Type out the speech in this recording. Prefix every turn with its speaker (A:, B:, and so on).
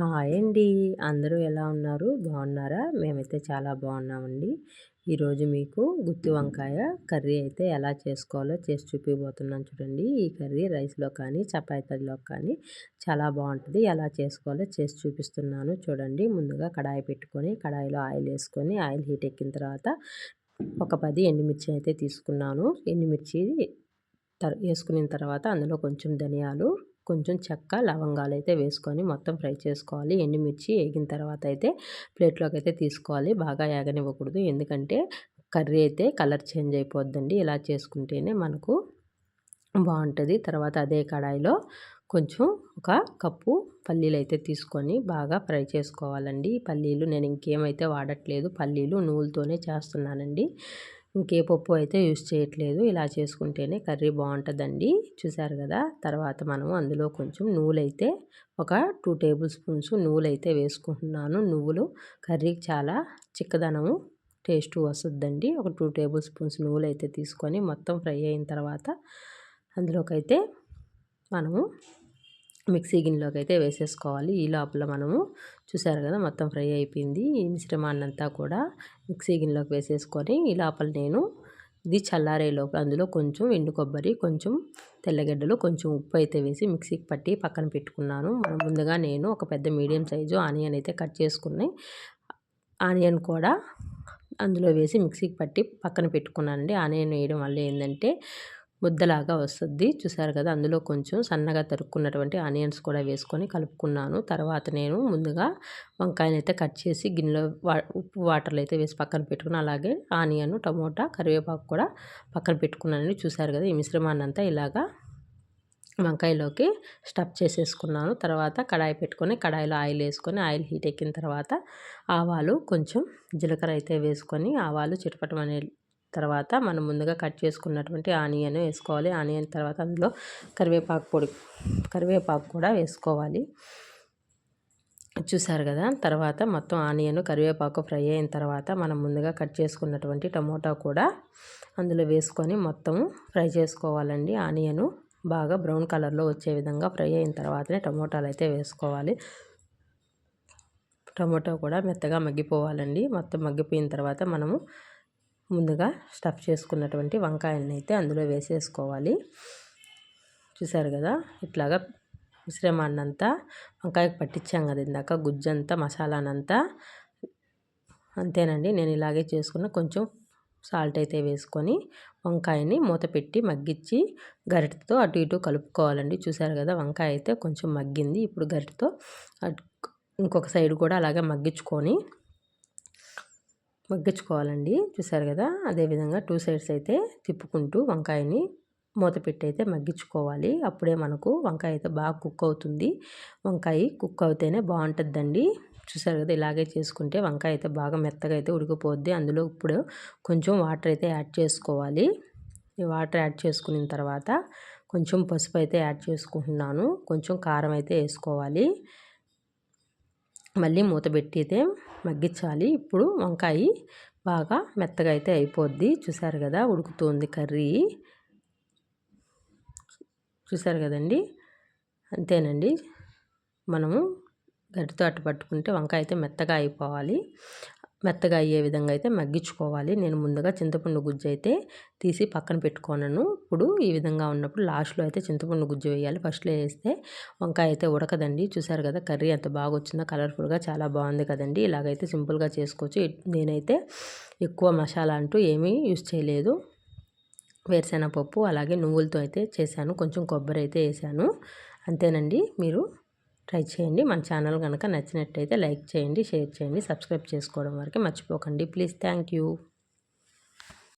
A: Hi అండి. అందరూ ఎలా ఉన్నారు? బాగున్నారా? మేమైతే చాలా బాగున్నామండి. ఈరోజు మీకు గుత్తి వంకాయ కర్రీ అయితే ఎలా చేసుకోవాలో చేసి చూపిపోతున్నాను చూడండి. ఈ కర్రీ రైస్లో కానీ చపాతీలో కానీ చాలా బాగుంటుంది. ఎలా చేసుకోవాలో చేసి చూపిస్తున్నాను చూడండి. ముందుగా కడాయి పెట్టుకొని కడాయిలో ఆయిల్ వేసుకొని ఆయిల్ హీట్ ఎక్కిన తర్వాత ఒక పది ఎండుమిర్చి అయితే తీసుకున్నాను. ఎండుమిర్చి వేసుకున్న తర్వాత అందులో కొంచెం ధనియాలు కొంచెం చెక్క లవంగాలు అయితే వేసుకొని మొత్తం ఫ్రై చేసుకోవాలి. ఎండుమిర్చి వేగిన తర్వాత అయితే ప్లేట్లోకి అయితే తీసుకోవాలి. బాగా ఏగనివ్వకూడదు. ఎందుకంటే కర్రీ అయితే కలర్ చేంజ్ అయిపోద్దండి. ఇలా చేసుకుంటేనే మనకు బాగుంటుంది. తర్వాత అదే కడాయిలో కొంచెం ఒక కప్పు పల్లీలు అయితే తీసుకొని బాగా ఫ్రై చేసుకోవాలండి. పల్లీలు నేను ఇంకేమైతే వాడట్లేదు. పల్లీలు నూలుతోనే చేస్తున్నానండి. ఇంకే పప్పు అయితే యూస్ చేయట్లేదు. ఇలా చేసుకుంటేనే కర్రీ బాగుంటుందండి. చూసారు కదా? తర్వాత మనము అందులో కొంచెం నువ్వులైతే ఒక టూ టేబుల్ స్పూన్స్ నువ్వులైతే వేసుకుంటున్నాను. నువ్వులు కర్రీకి చాలా చిక్కదనము టేస్ట్ వస్తుందండి. ఒక టూ టేబుల్ స్పూన్స్ నువ్వులు అయితే తీసుకొని మొత్తం ఫ్రై అయిన తర్వాత అందులోకైతే మనము మిక్సీ గిన్నెలోకి అయితే వేసేసుకోవాలి. ఈ లోపల మనము చూసారు కదా మొత్తం ఫ్రై అయిపోయింది. ఈ మిశ్రమాన్నంతా కూడా మిక్సీ గిన్నెలోకి వేసేసుకొని ఈ లోపల నేను ఇది చల్లారే లోపల అందులో కొంచెం ఎండు కొబ్బరి కొంచెం తెల్లగడ్డలు కొంచెం ఉప్పు అయితే వేసి మిక్సీకి పట్టి పక్కన పెట్టుకున్నాను. ముందుగా నేను ఒక పెద్ద మీడియం సైజు ఆనియన్ అయితే కట్ చేసుకుని ఆనియన్ కూడా అందులో వేసి మిక్సీకి పట్టి పక్కన పెట్టుకున్నానండి. ఆనియన్ వేయడం వల్ల ఏంటంటే ముద్దలాగా వస్తుంది. చూసారు కదా! అందులో కొంచెం సన్నగా తరుక్కున్నటువంటి ఆనియన్స్ కూడా వేసుకొని కలుపుకున్నాను. తర్వాత నేను ముందుగా వంకాయని అయితే కట్ చేసి గిన్నెలో ఉప్పు వాటర్లో అయితే వేసి పక్కన పెట్టుకుని అలాగే ఆనియన్ టమోటా కరివేపాకు కూడా పక్కన పెట్టుకున్నాను చూసారు కదా! ఈ మిశ్రమాన్ని అంతా ఇలాగా వంకాయలోకి స్టఫ్ చేసేసుకున్నాను. తర్వాత కడాయి పెట్టుకొని కడాయిలో ఆయిల్ వేసుకొని ఆయిల్ హీట్ ఎక్కిన తర్వాత ఆవాలు కొంచెం జీలకర్ర అయితే వేసుకొని ఆవాలు చిటపటమనే తర్వాత మనం ముందుగా కట్ చేసుకున్నటువంటి ఆనియన్ వేసుకోవాలి. ఆనియన్ తర్వాత అందులో కరివేపాకు పొడి కరివేపాకు కూడా వేసుకోవాలి. చూసారు కదా? తర్వాత మొత్తం ఆనియన్ కరివేపాకు ఫ్రై అయిన తర్వాత మనం ముందుగా కట్ చేసుకున్నటువంటి టమోటా కూడా అందులో వేసుకొని మొత్తం ఫ్రై చేసుకోవాలండి. ఆనియను బాగా బ్రౌన్ కలర్లో వచ్చే విధంగా ఫ్రై అయిన తర్వాతనే టమోటాలు అయితే వేసుకోవాలి. టమోటా కూడా మెత్తగా మగ్గిపోవాలండి. మొత్తం మగ్గిపోయిన తర్వాత మనము ముందుగా స్టఫ్ చేసుకున్నటువంటి వంకాయలను అయితే అందులో వేసేసుకోవాలి. చూసారు కదా? ఇట్లాగా మిశ్రమాన్నంతా వంకాయకు పట్టించాం కదా ఇందాక? గుజ్జంతా మసాలానంతా. అంతేనండి. నేను ఇలాగే చేసుకున్న కొంచెం సాల్ట్ అయితే వేసుకొని వంకాయని మూత పెట్టి మగ్గించి గరిటతో అటు ఇటు కలుపుకోవాలండి. చూసారు కదా? వంకాయ అయితే కొంచెం మగ్గింది. ఇప్పుడు గరిటతో ఇంకొక సైడ్ కూడా అలాగే మగ్గించుకొని మగ్గించుకోవాలండి. చూసారు కదా? అదేవిధంగా టూ సైడ్స్ అయితే తిప్పుకుంటూ వంకాయని మూత పెట్టి అయితే మగ్గించుకోవాలి. అప్పుడే మనకు వంకాయ అయితే బాగా కుక్ అవుతుంది. వంకాయ కుక్ అవుతేనే బాగుంటుందండి. చూసారు కదా? ఇలాగే చేసుకుంటే వంకాయ అయితే బాగా మెత్తగా అయితే ఉడికిపోద్ది. అందులో ఇప్పుడు కొంచెం వాటర్ అయితే యాడ్ చేసుకోవాలి. ఈ వాటర్ యాడ్ చేసుకున్న తర్వాత కొంచెం పసుపు అయితే యాడ్ చేసుకుంటున్నాను. కొంచెం కారం అయితే వేసుకోవాలి. మళ్ళీ మూత పెట్టి అయితే మగ్గించాలి. ఇప్పుడు వంకాయ బాగా మెత్తగా అయితే అయిపోద్ది. చూసారు కదా ఉడుకుతుంది కర్రీ. చూసారు కదండి? అంతేనండి. మనము గడ్డితో అట్టు పట్టుకుంటే వంకాయ అయితే మెత్తగా అయిపోవాలి. మెత్తగా అయ్యే విధంగా అయితే మగ్గించుకోవాలి. నేను ముందుగా చింతపండు గుజ్జు అయితే తీసి పక్కన పెట్టుకోనను ఇప్పుడు ఈ విధంగా ఉన్నప్పుడు లాస్ట్లో అయితే చింతపండు గుజ్జు వేయాలి. ఫస్ట్లో వేస్తే వంకాయ అయితే ఉడకదండి. చూసారు కదా కర్రీ ఎంత బాగా వచ్చిందో కలర్ఫుల్గా చాలా బాగుంది కదండి. ఇలాగైతే సింపుల్గా చేసుకోవచ్చు. నేనైతే ఎక్కువ మసాలా అంటూ ఏమీ యూస్ చేయలేదు. వేరుశెనగపప్పు అలాగే నువ్వులతో అయితే చేశాను. కొంచెం కొబ్బరి అయితే వేసాను. అంతేనండి. మీరు ట్రై చేయండి. మన ఛానల్ కనుక నచ్చినట్టయితే లైక్ చేయండి షేర్ చేయండి సబ్స్క్రైబ్ చేసుకోవడం వరకు మర్చిపోకండి. Please thank you